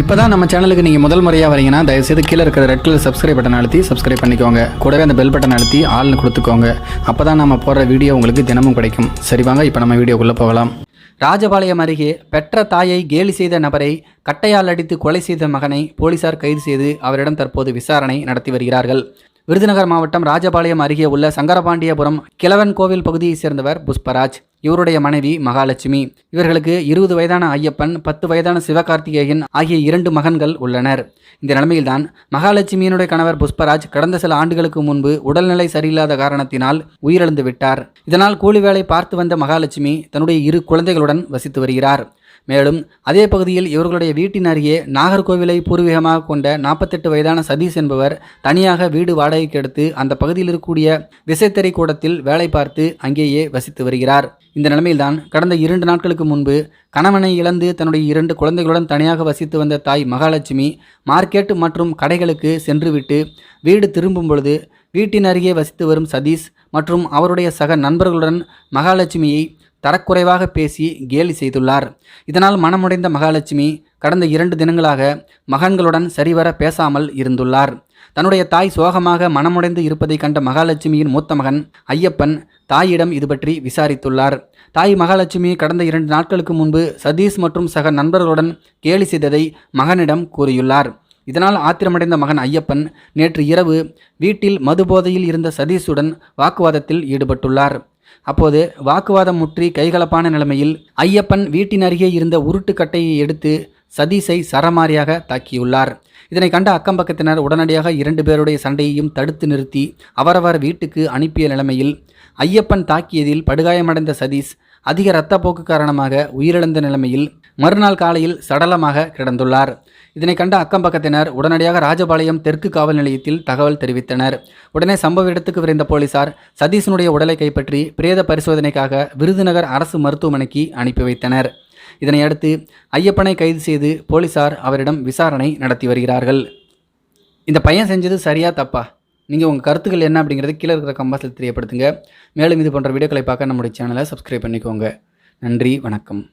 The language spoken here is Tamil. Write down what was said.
இப்போ தான் நம்ம சேனலுக்கு நீங்கள் முதல் முறையாக வரீங்கன்னா தயவுசெய்து கீழே இருக்கிற ரெட் கலர் சப்ஸ்கிரைப் பட்டன் அழுத்தி சப்ஸ்கிரைப் பண்ணிக்கோங்க. கூடவே அந்த பெல் பட்டன் அழுத்தி ஆள்னு கொடுத்துக்கோங்க. அப்போ தான் நம்ம போடுற வீடியோ உங்களுக்கு தினமும் கிடைக்கும். சரி வாங்க இப்போ நம்ம வீடியோக்குள்ளே போகலாம். ராஜபாளையம் அருகே பெற்ற தாயை கேலி செய்த நபரை கட்டையால் அடித்து கொலை செய்த மகனை போலீசார் கைது செய்து அவரிடம் தற்போது விசாரணை நடத்தி வருகிறார்கள். விருதுநகர் மாவட்டம் ராஜபாளையம் அருகே உள்ள சங்கரபாண்டியபுரம் கிழவன் கோவில் பகுதியைச் சேர்ந்தவர் புஷ்பராஜ். இவருடைய மனைவி மகாலட்சுமி. இவர்களுக்கு இருபது வயதான ஐயப்பன் பத்து வயதான சிவகார்த்திகேயன் ஆகிய இரண்டு மகன்கள் உள்ளனர். இந்த நிலைமையில்தான் மகாலட்சுமியினுடைய கணவர் புஷ்பராஜ் கடந்த சில ஆண்டுகளுக்கு முன்பு உடல்நிலை சரியில்லாத காரணத்தினால் உயிரிழந்து விட்டார். இதனால் கூலி வேலை பார்த்து வந்த மகாலட்சுமி தன்னுடைய இரு குழந்தைகளுடன் வசித்து வருகிறார். மேலும் அதே பகுதியில் இவர்களுடைய வீட்டின் அருகே நாகர்கோவிலை பூர்வீகமாக கொண்ட நாற்பத்தெட்டு வயதான சதீஷ் என்பவர் தனியாக வீடு வாடகைக்கு எடுத்து அந்த பகுதியில் இருக்கக்கூடிய விசைத்தறி கூடத்தில் வேலை பார்த்து அங்கேயே வசித்து வருகிறார். இந்த நிலைமையில்தான் கடந்த இரண்டு நாட்களுக்கு முன்பு கணவனை இழந்து தன்னுடைய இரண்டு குழந்தைகளுடன் தனியாக வசித்து வந்த தாய் மகாலட்சுமி மார்க்கெட் மற்றும் கடைகளுக்கு சென்றுவிட்டு வீடு திரும்பும் பொழுது வீட்டின் அருகே வசித்து வரும் சதீஷ் மற்றும் அவருடைய சக நண்பர்களுடன் மகாலட்சுமியை தரக்குறைவாக பேசி கேலி செய்துள்ளார். இதனால் மனமுடைந்த மகாலட்சுமி கடந்த இரண்டு தினங்களாக மகன்களுடன் சரிவர பேசாமல் இருந்துள்ளார். தன்னுடைய தாய் சோகமாக மனமுடைந்து இருப்பதை கண்ட மகாலட்சுமியின் மூத்த மகன் ஐயப்பன் தாயிடம் இது பற்றி விசாரித்துள்ளார். தாய் மகாலட்சுமி கடந்த இரண்டு நாட்களுக்கு முன்பு சதீஷ் மற்றும் சக நண்பர்களுடன் கேலி செய்ததை மகனிடம் கூறியுள்ளார். இதனால் ஆத்திரமடைந்த மகன் ஐயப்பன் நேற்று இரவு வீட்டில் மதுபோதையில் இருந்த சதீஷுடன் வாக்குவாதத்தில் ஈடுபட்டுள்ளார். அப்போது வாக்குவாதம் முற்றி கைகலப்பான நிலைமையில் ஐயப்பன் வீட்டின் அருகே இருந்த உருட்டுக்கட்டையை எடுத்து சதீஷை சரமாரியாக தாக்கியுள்ளார். இதனை கண்ட அக்கம்பக்கத்தினர் உடனடியாக இரண்டு பேருடைய சண்டையையும் தடுத்து நிறுத்தி அவரவர் வீட்டுக்கு அனுப்பிய நிலைமையில் ஐயப்பன் தாக்கியதில் படுகாயமடைந்த சதீஷ் அதிக இரத்தப்போக்கு காரணமாக உயிரிழந்த நிலைமையில் மறுநாள் காலையில் சடலமாக கிடந்துள்ளார். இதனை கண்ட அக்கம்பக்கத்தினர் உடனடியாக ராஜபாளையம் தெற்கு காவல் நிலையத்தில் தகவல் தெரிவித்தனர். உடனே சம்பவ இடத்துக்கு விரைந்த போலீசார் சதீஷனுடைய உடலை கைப்பற்றி பிரேத பரிசோதனைக்காக விருதுநகர் அரசு மருத்துவமனைக்கு அனுப்பி வைத்தனர். இதனையடுத்து ஐயப்பனை கைது செய்து போலீசார் அவரிடம் விசாரணை நடத்தி வருகிறார்கள். இந்த பையன் செஞ்சது சரியா தப்பா? நீங்கள் உங்கள் கருத்துக்கள் என்ன அப்படிங்கிறது கீழே இருக்கிற கம்பாஸில் தெரியப்படுத்துங்க. மேலும் இது போன்ற வீடியோக்களை பார்க்க நம்முடைய சேனலை சப்ஸ்கிரைப் பண்ணிக்கோங்க. நன்றி வணக்கம்.